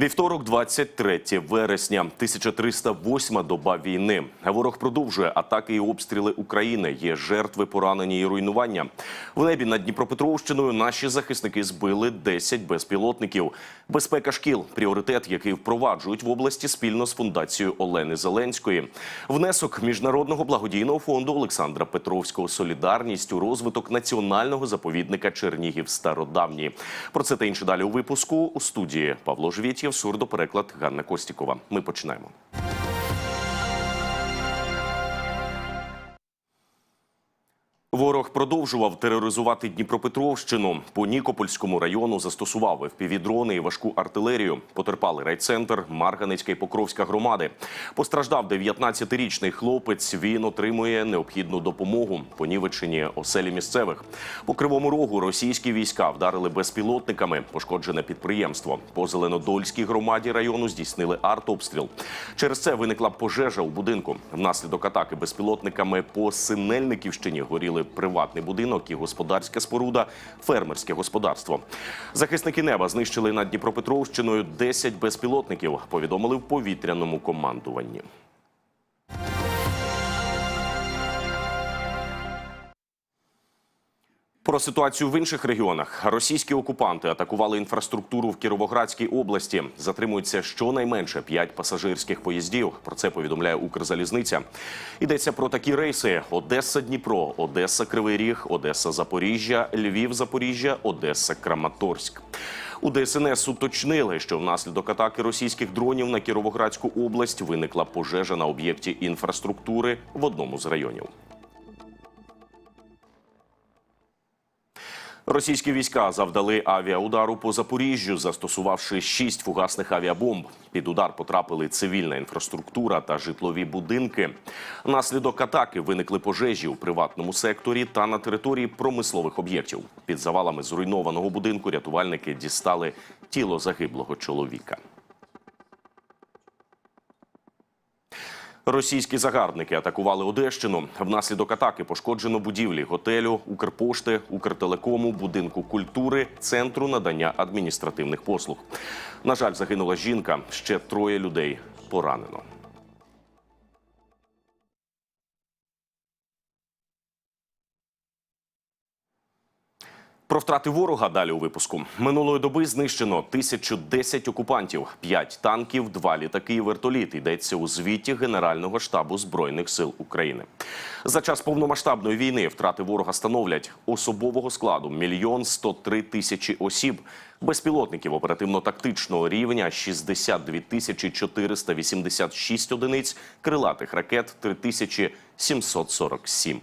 Вівторок, 23 вересня, 1308 доба війни. Ворог продовжує атаки і обстріли України. Є жертви, поранені і руйнування. В небі над Дніпропетровщиною наші захисники збили 10 безпілотників. Безпека шкіл пріоритет, який впроваджують в області спільно з фундацією Олени Зеленської. Внесок міжнародного благодійного фонду Олександра Петровського Солідарність у розвиток національного заповідника Чернігів Стародавній. Про це та інше далі у випуску у студії Павло Жвітєв, сурдопереклад Ганна Костікова. Ми починаємо. Ворог продовжував тероризувати Дніпропетровщину. По Нікопольському району застосував FPV-дрони і важку артилерію. Потерпали райцентр, Марганецька і Покровська громади. Постраждав 19-річний хлопець. Він отримує необхідну допомогу. Понівечені оселі місцевих. По кривому рогу російські війська вдарили безпілотниками. Пошкоджене підприємство. По Зеленодольській громаді району здійснили артобстріл. Через це виникла пожежа у будинку. Внаслідок атаки безпілотниками по Синельниківщині горіли приватний будинок і господарська споруда, фермерське господарство. Захисники неба знищили над Дніпропетровщиною 10 безпілотників. Повідомили в повітряному командуванні. Про ситуацію в інших регіонах російські окупанти атакували інфраструктуру в Кіровоградській області. Затримується щонайменше 5 пасажирських поїздів. Про це повідомляє Укрзалізниця. Йдеться про такі рейси: Одеса, Дніпро, Одеса, Кривий Ріг, Одеса, Запоріжжя, Львів, Запоріжжя, Одеса, Краматорськ. У ДСНС уточнили, що внаслідок атаки російських дронів на Кіровоградську область виникла пожежа на об'єкті інфраструктури в одному з районів. Російські війська завдали авіаудару по Запоріжжю, застосувавши шість фугасних авіабомб. Під удар потрапили цивільна інфраструктура та житлові будинки. Наслідок атаки виникли пожежі у приватному секторі та на території промислових об'єктів. Під завалами зруйнованого будинку рятувальники дістали тіло загиблого чоловіка. Російські загарбники атакували Одещину. Внаслідок атаки пошкоджено будівлі готелю, Укрпошти, Укртелекому, будинку культури, центру надання адміністративних послуг. На жаль, загинула жінка. Ще троє людей поранено. Про втрати ворога далі у випуску минулої доби знищено 1010 окупантів, 5 танків, 2 літаки і вертоліт. Йдеться у звіті Генерального штабу збройних сил України. За час повномасштабної війни втрати ворога становлять особового складу мільйон 103 тисячі осіб. Безпілотників оперативно-тактичного рівня 62 тисячі 486 одиниць, крилатих ракет 3747.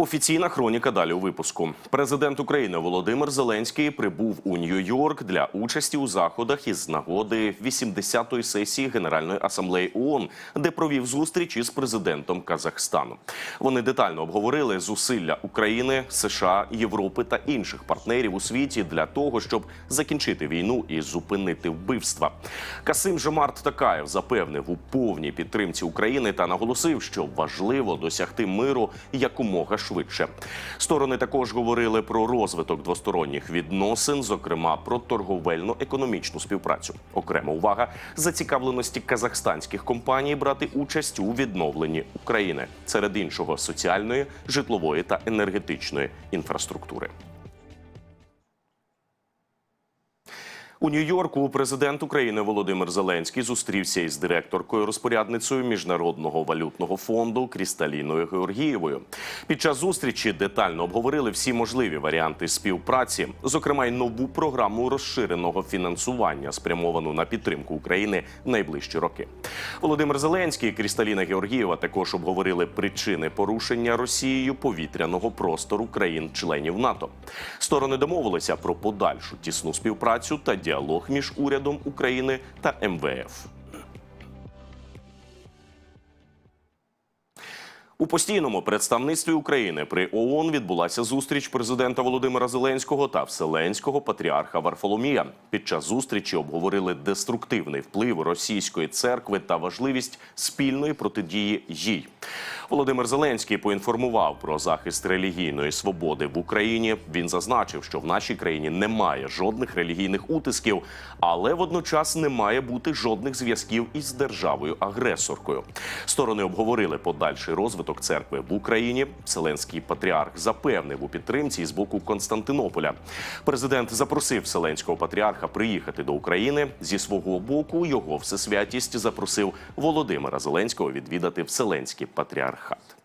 Офіційна хроніка далі у випуску. Президент України Володимир Зеленський прибув у Нью-Йорк для участі у заходах із нагоди 80-ї сесії Генеральної асамблеї ООН, де провів зустріч із президентом Казахстану. Вони детально обговорили зусилля України, США, Європи та інших партнерів у світі для того, щоб закінчити війну і зупинити вбивства. Касим Жомарт Такаєв запевнив у повній підтримці України та наголосив, що важливо досягти миру якомога швидше. Сторони також говорили про розвиток двосторонніх відносин, зокрема про торговельно-економічну співпрацю. Окрема увага зацікавленості казахстанських компаній брати участь у відновленні України, серед іншого соціальної, житлової та енергетичної інфраструктури. У Нью-Йорку президент України Володимир Зеленський зустрівся із директоркою розпорядницею міжнародного валютного фонду Крісталіною Георгієвою. Під час зустрічі детально обговорили всі можливі варіанти співпраці, зокрема й нову програму розширеного фінансування, спрямовану на підтримку України в найближчі роки. Володимир Зеленський і Крісталіна Георгієва також обговорили причини порушення Росією повітряного простору країн-членів НАТО. Сторони домовилися про подальшу тісну співпрацю та діалог між урядом України та МВФ. У постійному представництві України при ООН відбулася зустріч президента Володимира Зеленського та Вселенського патріарха Варфоломія. Під час зустрічі обговорили деструктивний вплив російської церкви та важливість спільної протидії їй. Володимир Зеленський поінформував про захист релігійної свободи в Україні. Він зазначив, що в нашій країні немає жодних релігійних утисків, але водночас не має бути жодних зв'язків із державою-агресоркою. Сторони обговорили подальший розвиток церкви в Україні. Вселенський патріарх запевнив у підтримці з боку Константинополя. Президент запросив Вселенського патріарха приїхати до України. Зі свого боку його всесвятість запросив Володимира Зеленського відвідати Вселенський människan.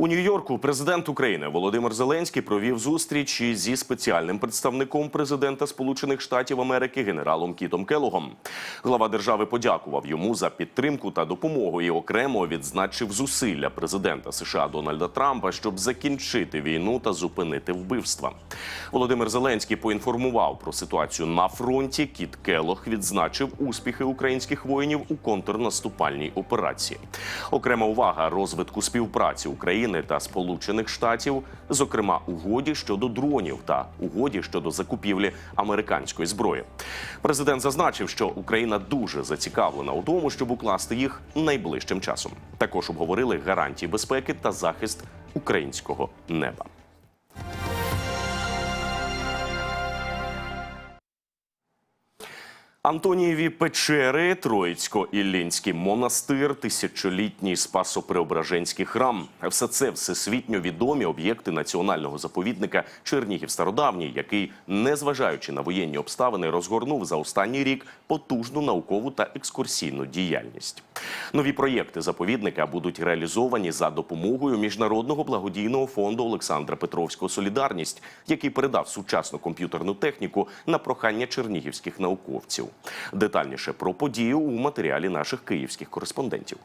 У Нью-Йорку президент України Володимир Зеленський провів зустріч зі спеціальним представником президента Сполучених Штатів Америки генералом Кітом Келогом. Глава держави подякував йому за підтримку та допомогу і окремо відзначив зусилля президента США Дональда Трампа, щоб закінчити війну та зупинити вбивства. Володимир Зеленський поінформував про ситуацію на фронті. Кіт Келог відзначив успіхи українських воїнів у контрнаступальній операції. Окрема увага розвитку співпраці України та Сполучених Штатів, зокрема угоді щодо дронів та угоді щодо закупівлі американської зброї. Президент зазначив, що Україна дуже зацікавлена у тому, щоб укласти їх найближчим часом. Також обговорили гарантії безпеки та захист українського неба. Антонієві печери, Троїцько-Іллінський монастир, тисячолітній Спасо-Преображенський храм. Все це всесвітньо відомі об'єкти національного заповідника Чернігів Стародавній, який, незважаючи на воєнні обставини, розгорнув за останній рік потужну наукову та екскурсійну діяльність. Нові проєкти заповідника будуть реалізовані за допомогою міжнародного благодійного фонду Олександра Петровського Солідарність, який передав сучасну комп'ютерну техніку на прохання чернігівських науковців. Детальніше про подію у матеріалі наших київських кореспондентів.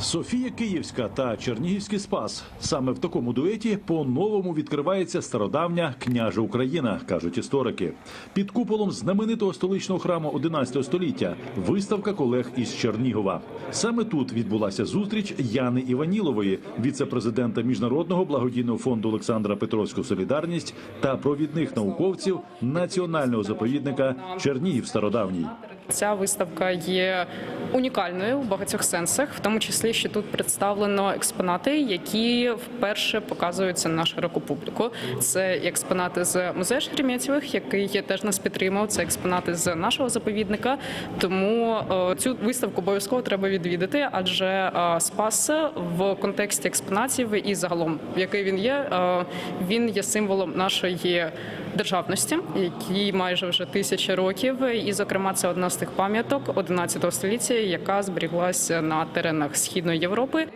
Софія Київська та Чернігівський спас саме в такому дуеті по-новому відкривається стародавня княжа Україна, кажуть історики. Під куполом знаменитого столичного храму 11 століття виставка колег із Чернігова. Саме тут відбулася зустріч Яни Іванілової, віце-президента міжнародного благодійного фонду Олександра Петровського Солідарність та провідних науковців національного заповідника Чернігів Стародавній. Ця виставка є унікальною у багатьох сенсах, в тому числі, що тут представлено експонати, які вперше показуються на широку публіку. Це експонати з музею Шереметьєвих, який теж нас підтримав. Це експонати з нашого заповідника. Тому е, цю виставку обов'язково треба відвідати, адже е, спас в контексті експонатів і загалом, який він є, е, він є символом нашої державності, які майже вже тисяча років. І, зокрема, це одна з тих пам'яток 11 століття, яка зберіглася на теренах східної Європи.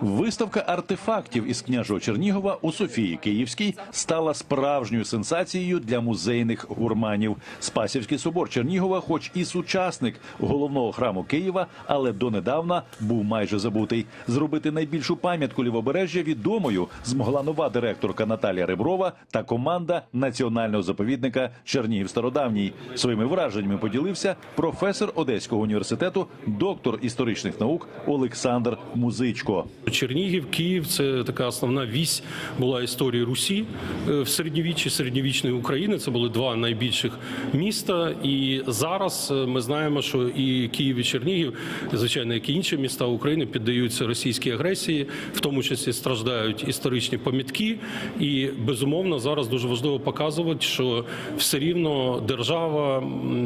Виставка артефактів із княжого Чернігова у Софії Київській стала справжньою сенсацією для музейних гурманів. Спасівський собор Чернігова, хоч і сучасник головного храму Києва, але донедавна був майже забутий. Зробити найбільшу пам'ятку лівобережжя відомою змогла нова директорка Наталія Реброва та команда національного заповідника Чернігів Стародавній. Своїми враженнями поділився професор Одеського університету, доктор історичних наук Олександр Музичко. Чернігів, Київ це така основна вісь була історії Русі е, в середньовіччі, середньовічної України. Це були два найбільших міста. І зараз е, ми знаємо, що і Київ, і Чернігів, звичайно, як і інші міста України, піддаються російській агресії, в тому числі страждають історичні пам'ятки. І безумовно зараз дуже важливо показувати, що все рівно держава,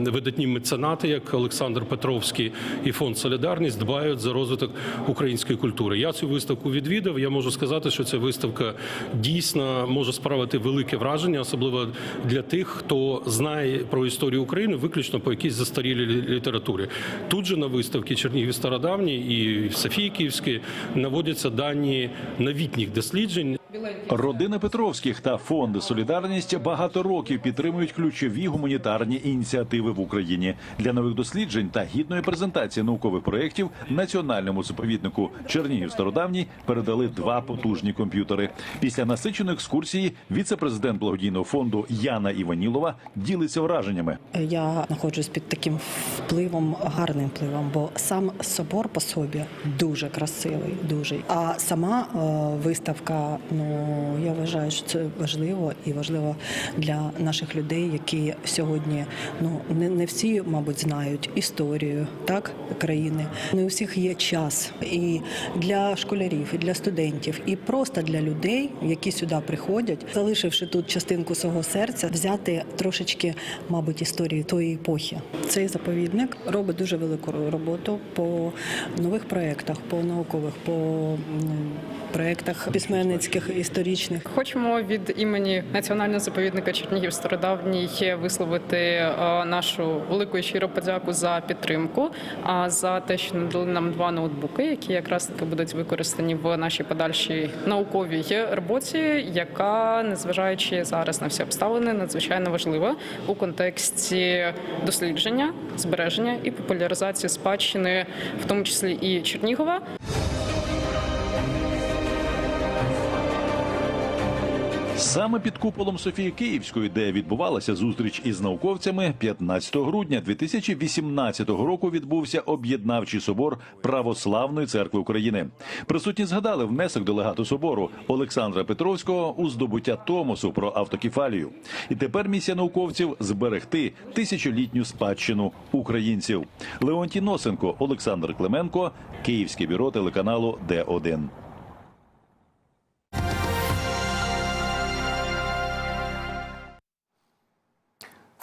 видатні меценати, як Олександр Петровський і фонд Солідарність, дбають за розвиток української культури. Я цю виставку відвідав. Я можу сказати, що ця виставка дійсно може справити велике враження, особливо для тих, хто знає про історію України виключно по якійсь застарілій лі- літературі. Тут же на виставці Чернігів Стародавній і Софійківські наводяться дані новітніх досліджень. Родина Петровських та фонди Солідарність багато років підтримують ключові гуманітарні ініціативи в Україні для нових досліджень та гідної презентації наукових проєктів національному заповіднику Чернігів Стародавній передали два потужні комп'ютери. Після насиченої екскурсії віце-президент благодійного фонду Яна Іванілова ділиться враженнями. Я знаходжусь під таким впливом, гарним впливом, бо сам собор по собі дуже красивий, дуже. А сама е, виставка, ну Я вважаю, що це важливо і важливо для наших людей, які сьогодні ну не, не всі, мабуть, знають історію так країни. Не у всіх є час і для школярів, і для студентів, і просто для людей, які сюди приходять, залишивши тут частинку свого серця, взяти трошечки, мабуть, історії тої епохи. Цей заповідник робить дуже велику роботу по нових проєктах, по наукових, по м, проєктах письменницьких історичних. Хочемо від імені національного заповідника Чернігів Стародавній висловити е, нашу велику і щиру подяку за підтримку, а за те, що надали нам два ноутбуки, які якраз таки будуть використані в нашій подальшій науковій роботі, яка, незважаючи зараз на всі обставини, надзвичайно важлива у контексті дослідження, збереження і популяризації спадщини, в тому числі і Чернігова. Саме під куполом Софії Київської, де відбувалася зустріч із науковцями, 15 грудня 2018 року відбувся об'єднавчий собор Православної церкви України. Присутні згадали внесок делегату собору Олександра Петровського у здобуття Томосу про автокефалію. І тепер місія науковців зберегти тисячолітню спадщину українців. Леонтій Носенко, Олександр Клименко, Київське бюро телеканалу Д1.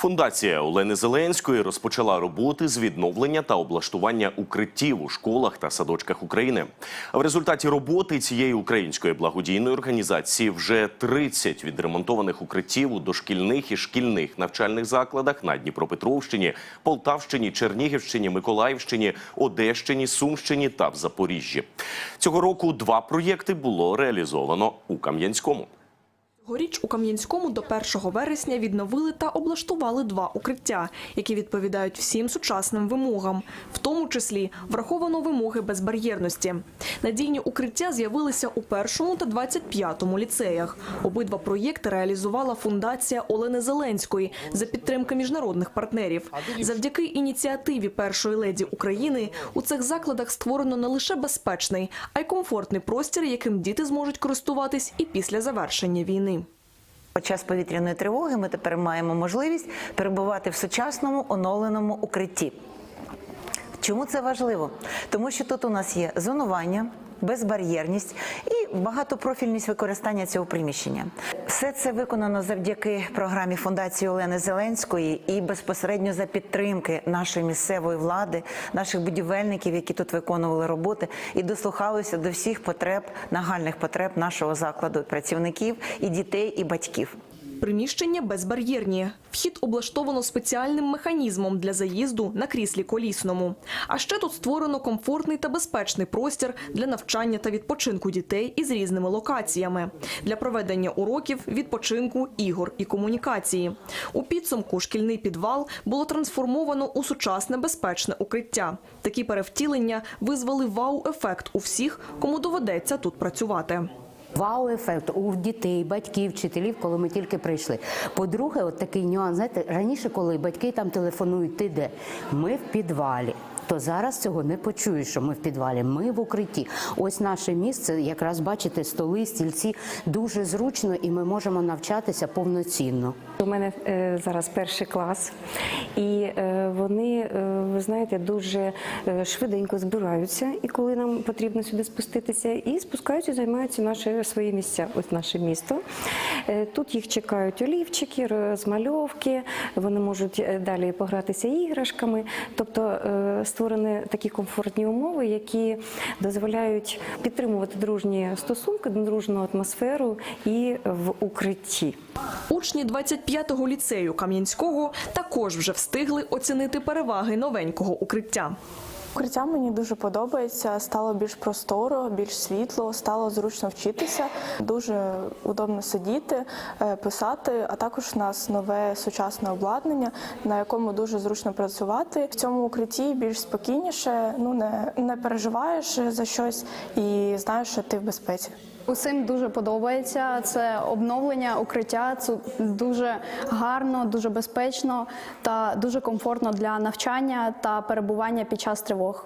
Фундація Олени Зеленської розпочала роботи з відновлення та облаштування укриттів у школах та садочках України. В результаті роботи цієї української благодійної організації вже 30 відремонтованих укриттів у дошкільних і шкільних навчальних закладах на Дніпропетровщині, Полтавщині, Чернігівщині, Миколаївщині, Одещині, Сумщині та в Запоріжжі. Цього року два проєкти було реалізовано у Кам'янському. Горіч у Кам'янському до 1 вересня відновили та облаштували два укриття, які відповідають всім сучасним вимогам, в тому числі враховано вимоги безбар'єрності. Надійні укриття з'явилися у першому та 25-му ліцеях. Обидва проєкти реалізувала фундація Олени Зеленської за підтримки міжнародних партнерів. Завдяки ініціативі першої леді України у цих закладах створено не лише безпечний, а й комфортний простір, яким діти зможуть користуватись і після завершення війни. Під час повітряної тривоги ми тепер маємо можливість перебувати в сучасному оновленому укритті. Чому це важливо? Тому що тут у нас є зонування, безбар'єрність і багатопрофільність використання цього приміщення. Все це виконано завдяки програмі фундації Олени Зеленської і безпосередньо за підтримки нашої місцевої влади, наших будівельників, які тут виконували роботи, і дослухалися до всіх потреб, нагальних потреб нашого закладу, працівників і дітей, і батьків. Приміщення безбар'єрні. Вхід облаштовано спеціальним механізмом для заїзду на кріслі колісному. А ще тут створено комфортний та безпечний простір для навчання та відпочинку дітей із різними локаціями для проведення уроків, відпочинку, ігор і комунікації. У підсумку шкільний підвал було трансформовано у сучасне безпечне укриття. Такі перевтілення визвали вау-ефект у всіх, кому доведеться тут працювати. Вау-ефект у дітей, батьків, вчителів, коли ми тільки прийшли. По-друге, от такий нюанс, знаєте, раніше, коли батьки там телефонують, ти де? Ми в підвалі. То зараз цього не почуєш, що ми в підвалі. Ми в укритті. Ось наше місце, якраз бачите, столи, стільці дуже зручно, і ми можемо навчатися повноцінно. У мене е, зараз перший клас, і е, вони, е, ви знаєте, дуже е, швиденько збираються, і коли нам потрібно сюди спуститися, і спускаються, займаються наші свої місця. Ось наше місто. Е, Тут їх чекають олівчики, розмальовки. Вони можуть е, далі погратися іграшками. Тобто е, створені такі комфортні умови, які дозволяють підтримувати дружні стосунки, дружну атмосферу і в укритті. Учні 25-го ліцею Кам'янського також вже встигли оцінити переваги новенького укриття. Укриття мені дуже подобається. Стало більш просторо, більш світло, стало зручно вчитися. Дуже удобно сидіти, е, писати. А також у нас нове сучасне обладнання, на якому дуже зручно працювати. В цьому укритті більш спокійніше. Ну не, не переживаєш за щось і знаєш, що ти в безпеці. Усім дуже подобається це обновлення укриття. Це дуже гарно, дуже безпечно та дуже комфортно для навчання та перебування під час тривог.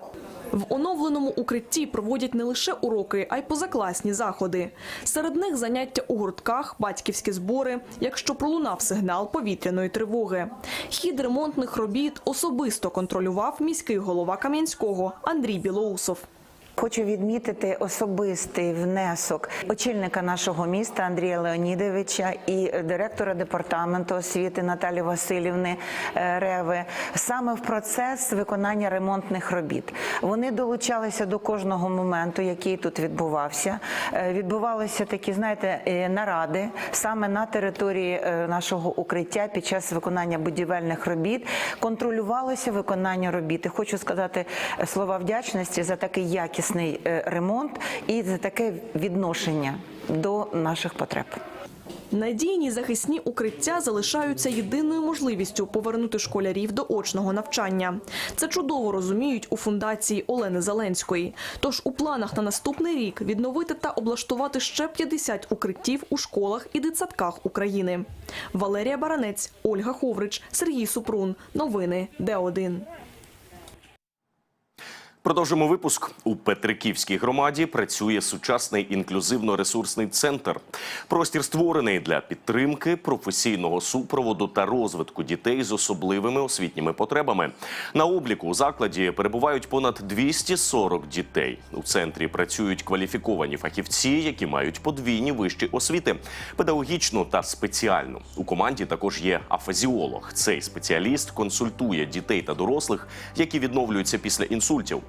В оновленому укритті проводять не лише уроки, а й позакласні заходи. Серед них заняття у гуртках, батьківські збори, якщо пролунав сигнал повітряної тривоги. Хід ремонтних робіт особисто контролював міський голова Кам'янського Андрій Білоусов. Хочу відмітити особистий внесок очільника нашого міста Андрія Леонідовича і директора департаменту освіти Наталі Васильівни е, Реви саме в процес виконання ремонтних робіт. Вони долучалися до кожного моменту, який тут відбувався. Е, Відбувалися такі, знаєте, е, наради саме на території нашого укриття під час виконання будівельних робіт. Контролювалося виконання робіт. І хочу сказати слова вдячності за такий якісний е, ремонт і за таке відношення до наших потреб. Надійні захисні укриття залишаються єдиною можливістю повернути школярів до очного навчання. Це чудово розуміють у фундації Олени Зеленської. Тож у планах на наступний рік відновити та облаштувати ще 50 укриттів у школах і дитсадках України. Валерія Баранець, Ольга Ховрич, Сергій Супрун. Новини Д1. Продовжимо випуск. У Петриківській громаді працює сучасний інклюзивно-ресурсний центр. Простір створений для підтримки професійного супроводу та розвитку дітей з особливими освітніми потребами. На обліку у закладі перебувають понад 240 дітей. У центрі працюють кваліфіковані фахівці, які мають подвійні вищі освіти педагогічну та спеціальну. У команді також є афазіолог. Цей спеціаліст консультує дітей та дорослих, які відновлюються після інсультів.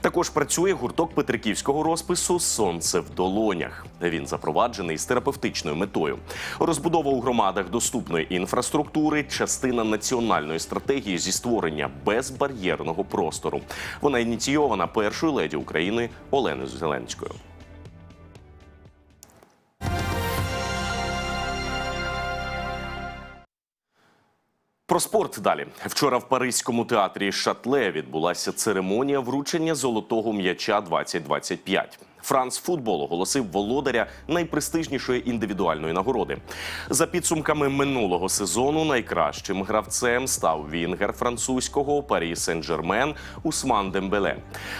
Також працює гурток петриківського розпису Сонце в долонях. Він запроваджений з терапевтичною метою. Розбудова у громадах доступної інфраструктури частина національної стратегії зі створення безбар'єрного простору. Вона ініційована першою леді України Оленою Зеленською. Про спорт далі. Вчора в Паризькому театрі Шатле відбулася церемонія вручення золотого м'яча 2025. Франц Футбол оголосив володаря найпрестижнішої індивідуальної нагороди. За підсумками минулого сезону найкращим гравцем став вінгер французького Парі Сен-Жермен Усман Дембеле.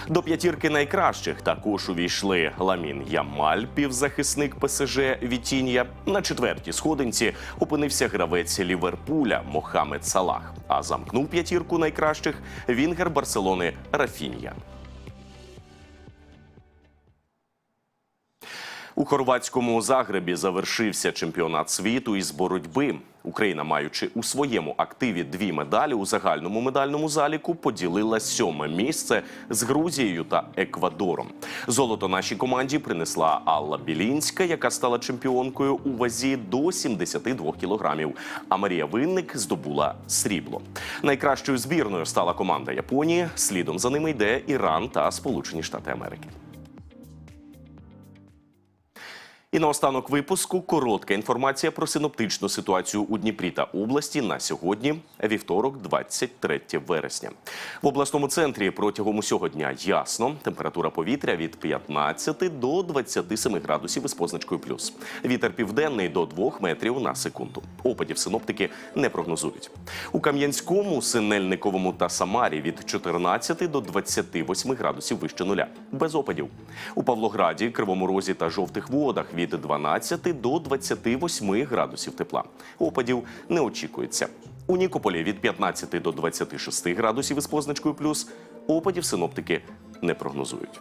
До п'ятірки найкращих також увійшли Ламін Ямаль, півзахисник ПСЖ Вітінія. На четвертій сходинці опинився гравець Ліверпуля Мохамед Салах. А замкнув п'ятірку найкращих вінгер Барселони Рафінія. У хорватському Загребі завершився чемпіонат світу із боротьби. Україна, маючи у своєму активі дві медалі у загальному медальному заліку, поділила сьоме місце з Грузією та Еквадором. Золото нашій команді принесла Алла Білінська, яка стала чемпіонкою у вазі до 72 кілограмів. А Марія Винник здобула срібло. Найкращою збірною стала команда Японії. Слідом за ними йде Іран та Сполучені Штати Америки. І наостанок випуску коротка інформація про синоптичну ситуацію у Дніпрі та області на сьогодні, вівторок, 23 вересня. В обласному центрі протягом усього дня ясно. Температура повітря від 15 до 27 градусів із позначкою плюс. Вітер південний до 2 метрів на секунду. Опадів синоптики не прогнозують. У Кам'янському, Синельниковому та Самарі від 14 до 28 градусів вище нуля. Без опадів. У Павлограді, Кривому Розі та Жовтих Водах від 12 до 28 градусів тепла. Опадів не очікується. У Нікополі від 15 до 26 градусів із позначкою плюс. Опадів синоптики не прогнозують.